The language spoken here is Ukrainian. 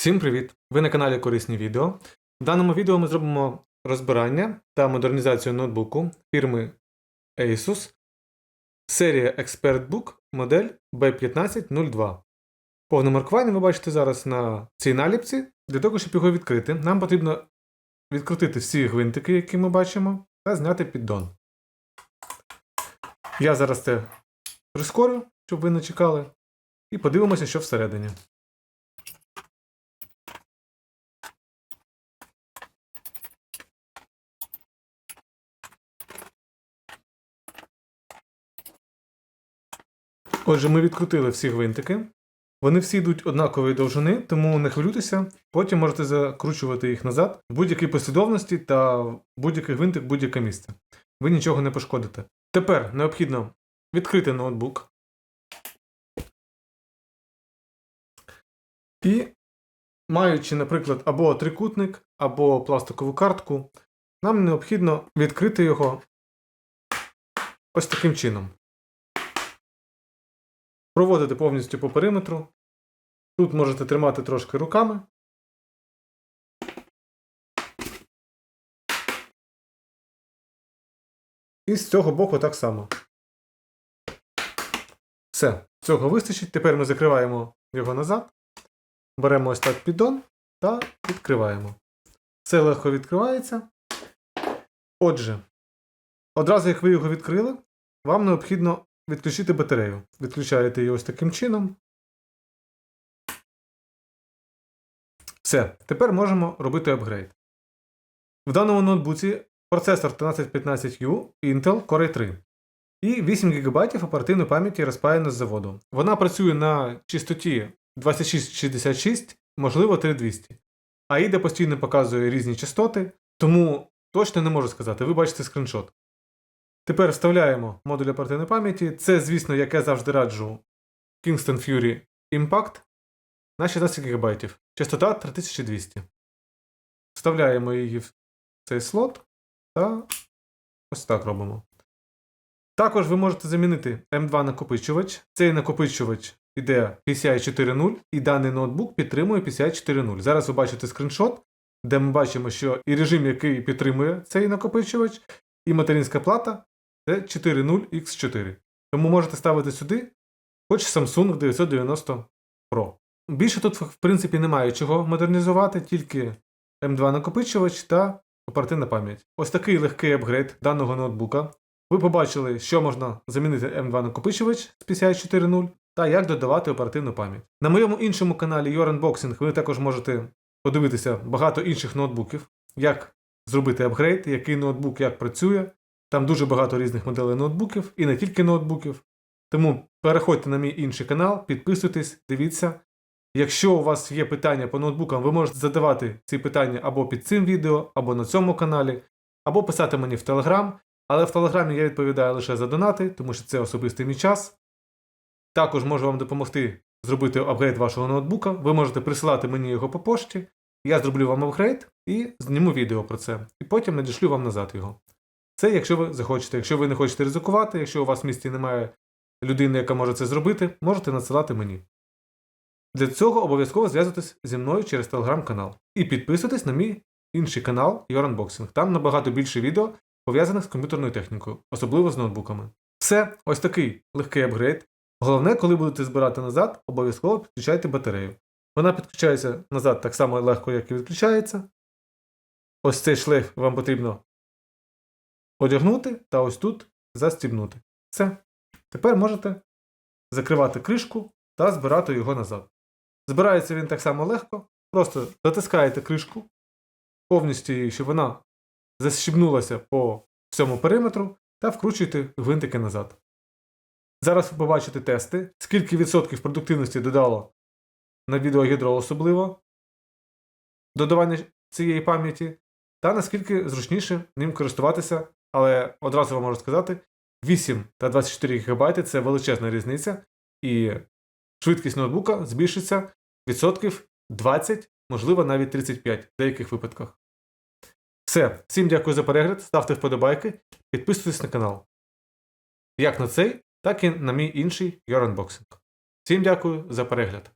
Всім привіт! Ви на каналі Корисні відео. В даному відео ми зробимо розбирання та модернізацію ноутбуку фірми Asus серія ExpertBook модель B1502. Повне маркування ви бачите зараз на цій наліпці. Для того, щоб його відкрити, нам потрібно відкрутити всі гвинтики, які ми бачимо, та зняти піддон. Я зараз це прискорю, щоб ви не чекали, і подивимося, що всередині. Отже, ми відкрутили всі гвинтики. Вони всі йдуть однакової довжини, тому не хвилюйтеся. Потім можете закручувати їх назад в будь-якій послідовності та будь-який гвинтик, будь-яке місце. Ви нічого не пошкодите. Тепер необхідно відкрити ноутбук. І, маючи, наприклад, або трикутник, або пластикову картку, нам необхідно відкрити його ось таким чином. Проводити повністю по периметру. Тут можете тримати трошки руками. І з цього боку так само. Все, цього вистачить. Тепер ми закриваємо його назад. Беремо ось так піддон та відкриваємо. Все легко відкривається. Отже, одразу як ви його відкрили, вам необхідно відключити батарею. Відключаєте її ось таким чином. Все, тепер можемо робити апгрейд. В даному ноутбуці процесор 1315U Intel Core i 3 і 8 ГБ оперативної пам'яті розпаяно з заводу. Вона працює на частоті 2666, можливо 3200. AIDA постійно показує різні частоти, тому точно не можу сказати, ви бачите скріншот. Тепер вставляємо модуль оперативної пам'яті. Це, звісно, як я завжди раджу Kingston Fury Impact на 16 ГБ. Частота 3200. Вставляємо її в цей слот та ось так робимо. Також ви можете замінити M2 накопичувач. Цей накопичувач іде PCI 4.0 і даний ноутбук підтримує PCI 4.0. Зараз ви бачите скріншот, де ми бачимо, що і режим, який підтримує цей накопичувач, і материнська плата це 40X4. Тому можете ставити сюди хоч Samsung 990 Pro. Більше тут, в принципі, немає чого модернізувати, тільки M2 накопичувач та оперативна пам'ять. Ось такий легкий апгрейд даного ноутбука. Ви побачили, що можна замінити M2 накопичувач з PCI 4.0 та як додавати оперативну пам'ять. На моєму іншому каналі Your Unboxing ви також можете подивитися багато інших ноутбуків, як зробити апгрейд, який ноутбук як працює. Там дуже багато різних моделей ноутбуків і не тільки ноутбуків. Тому переходьте на мій інший канал, підписуйтесь, дивіться. Якщо у вас є питання по ноутбукам, ви можете задавати ці питання або під цим відео, або на цьому каналі, або писати мені в Телеграм. Але в Телеграмі я відповідаю лише за донати, тому що це особистий мій час. Також можу вам допомогти зробити апгрейд вашого ноутбука. Ви можете присилати мені його по пошті. Я зроблю вам апгрейд і зніму відео про це. І потім надішлю вам назад його. Це якщо ви захочете. Якщо ви не хочете ризикувати, якщо у вас в місті немає людини, яка може це зробити, можете надсилати мені. Для цього обов'язково зв'язуйтесь зі мною через телеграм-канал. І підписуйтесь на мій інший канал Your Unboxing. Там набагато більше відео пов'язаних з комп'ютерною технікою, особливо з ноутбуками. Все, ось такий легкий апгрейд. Головне, коли будете збирати назад, обов'язково підключайте батарею. Вона підключається назад так само легко, як і відключається. Ось цей шлейф вам потрібно одягнути та ось тут застібнути. Все. Тепер можете закривати кришку та збирати його назад. Збирається він так само легко. Просто затискаєте кришку, повністю її, щоб вона защібнулася по всьому периметру, та вкручуєте гвинтики назад. Зараз ви побачите тести, скільки відсотків продуктивності додало на відеоядро особливо додавання цієї пам'яті, та наскільки зручніше ним користуватися але одразу вам можу сказати: 8 та 24 ГБ це величезна різниця, і швидкість ноутбука збільшиться відсотків 20, можливо, навіть 35 в деяких випадках. Все, всім дякую за перегляд, ставте вподобайки, підписуйтесь на канал. Як на цей, так і на мій інший Your Unboxing. Всім дякую за перегляд.